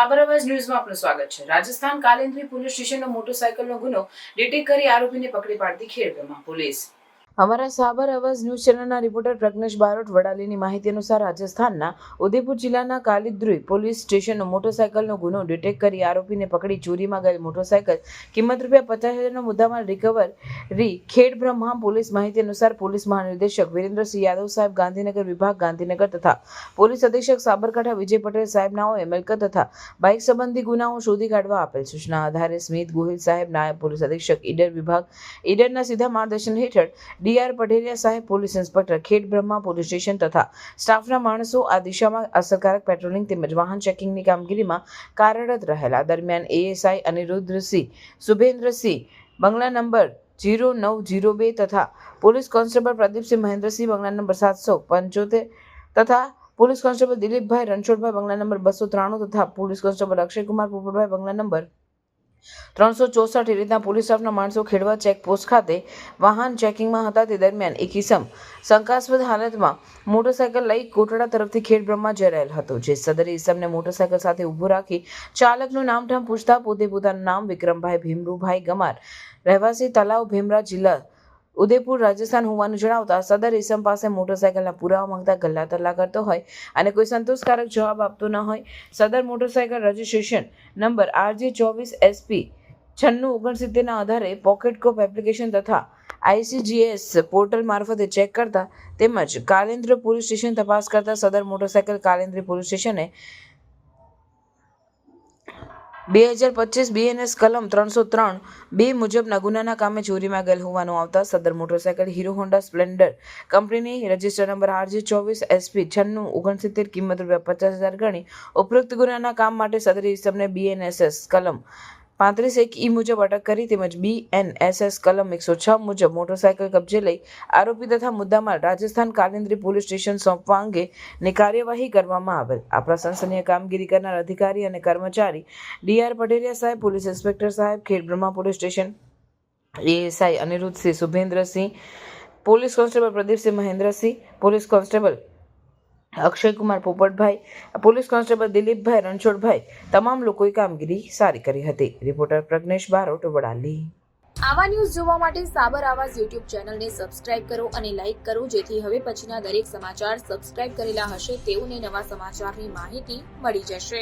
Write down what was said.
સાબર ન્યૂઝમાં આપનું સ્વાગત છે. રાજસ્થાન કાલેન્દ્રી પોલીસ સ્ટેશનનો મોટરસાયકલનો ગુનો ડિટેક્ટ કરી આરોપીને પકડી પાડતી ખેડબ્રહ્મા પોલીસ. અમારા સાબર અવાજ ન્યૂઝ ચેનલના રિપોર્ટર પ્રજ્ઞેશ બારોટ વડાલીની માહિતી અનુસાર રાજસ્થાનના ઉદયપુર જિલ્લાના કાલિદ્રુઈ પોલીસ સ્ટેશનનો મોટરસાયકલનો ગુનો ડિટેક્ટ કરી આરોપીને પકડી ચોરીમાં ગયેલ મોટરસાયકલ. કિંમત રૂપિયા પચાસ હજારનો મુદ્દામાં રિકવરી ખેડબ્રહ્મા પોલીસ માહિતી અનુસાર પોલીસ મહાનિર્દેશક વિરેન્દ્રસિંહ યાદવ સાહેબ ગાંધીનગર વિભાગ ગાંધીનગર તથા પોલીસ અધિક્ષક સાબરકાંઠા વિજય પટેલ સાહેબનાઓએ મિલકત તથા બાઇક સંબંધી ગુનાઓ શોધી કાઢવા આપેલ સૂચના આધારે સ્મિત ગોહિલ સાહેબ નાયબ પોલીસ અધિક્ષક ઈડર વિભાગ ઈડરના સીધા માર્ગદર્શન હેઠળ ડીઆર પટેલિયા સાહેબ પોલીસ ઇન્સ્પેક્ટર ખેડ બ્રહ્મા, પોલીસ સ્ટેશન તથા સ્ટાફના માણસો આ દિશામાં અસરકારક પેટ્રોલિંગ તેમજ વાહન ચેકિંગની કામગીરીમાં કાર્યરત રહેલા. દરમિયાન એએસઆઈ અનિરુદ્ધસિંહ સુભેન્દ્રસિંહ બંગલા નંબર જીરો નવ જીરો બે તથા પોલીસ કોન્સ્ટેબલ પ્રદીપસિંહ મહેન્દ્રસિંહ બંગલા નંબર સાતસો પંચોતેર તથા પોલીસ કોન્સ્ટેબલ દિલીપભાઈ રણછોડભાઈ બંગલા નંબર બસો ત્રાણું તથા પોલીસ કોન્સ્ટેબલ અક્ષયકુમાર પોપટભાઈ બંગલા નંબર ત્રણસો ચોસઠ રીતના પોલીસ સ્ટાફના માણસો ખેડવા ચેકપોસ્ટ ખાતે વાહન ચેકિંગમાં હતા. તે દરમિયાન એક ઇસમ શંકાસ્પદ હાલતમાં મોટરસાયકલ લઈ કોટડા તરફથી ખેડબ્રહ્મા જઈ રહેલ હતો, જે સદર ઇસમને મોટરસાયકલ સાથે ઊભો રાખી ચાલકનું નામઠામ પૂછતા પોતે પોતાનું નામ વિક્રમભાઈ ભીમરુભાઈ ગમાર. રહેવાસી તલાવ ભીમરા જિલ્લા ઉદયપુર, રાજસ્થાન હોવાનું જણાવતા સદર ઇસમ પાસે મોટરસાયકલના પુરાવા માંગતા ગલ્લા તલ્લા કરતો હોય અને કોઈ સંતોષકારક જવાબ આપતો ન હોય, સદર મોટરસાયકલ રજિસ્ટ્રેશન નંબર આરજે ચોવીસ એસપી છન્નું ઓગણસિત્તેરના આધારે પોકેટ કોપ એપ્લિકેશન તથા આઈસીજીએસ પોર્ટલ મારફતે ચેક કરતા તેમજ કાલેન્દ્ર પોલીસ સ્ટેશન તપાસ કરતા સદર મોટરસાયકલ કાલેન્દ્ર પોલીસ સ્ટેશને બે હજાર પચીસ બીએનએસ કલમ ત્રણસો ત્રણ બે મુજબના ગુનાના કામે ચોરીમાં ગયેલ હોવાનું આવતા સદર મોટરસાયકલ હીરો હોન્ડા સ્પ્લેન્ડર કંપનીની રજિસ્ટર નંબર આરજી ચોવીસ એસપી છન્નું ઓગણસિત્તેર કિંમત રૂપિયા પચાસ હજાર ગણી ઉપરોક્ત ગુનાના કામ માટે સદર ઇસમને બીએનએસએસ કલમ પાંત્રીસ એક ઈ મુજબ અટક કરી તેમજ બીએનએસએસ કલમ એકસો છ મુજબ મોટરસાયકલ કબજે લઈ આરોપી તથા મુદ્દામાં રાજસ્થાન કાલિન્દ્રી પોલીસ સ્ટેશન સોંપવા અંગેની કાર્યવાહી કરવામાં આવેલ. આ પ્રશંસનીય કામગીરી કરનાર અધિકારી અને કર્મચારી ડીઆર પટેલિયા સાહેબ, પોલીસ ઇન્સ્પેક્ટર સાહેબ Khedbrahma police station ASI Anirudhsinh, Shubhendrasinh, police constable Pradipsinh Mahendrasinh, police constable Akshaykumar Popatbhai, police constable Dilipbhai Ranchhodbhai, તમામ લોકોએ કામગીરી સારી કરી હતી. રિપોર્ટર પ્રજ્ઞેશ બારોટ, વડાલી. આવા ન્યૂઝ જોવા માટે સાબર આવાજ યુટ્યુબ ચેનલને સબસ્ક્રાઇબ કરો અને લાઇક કરો, જેથી હવે પછીના દરેક સમાચાર સબસ્ક્રાઇબ કરેલા હશે તેઓને નવા સમાચારની માહિતી મળી જશે.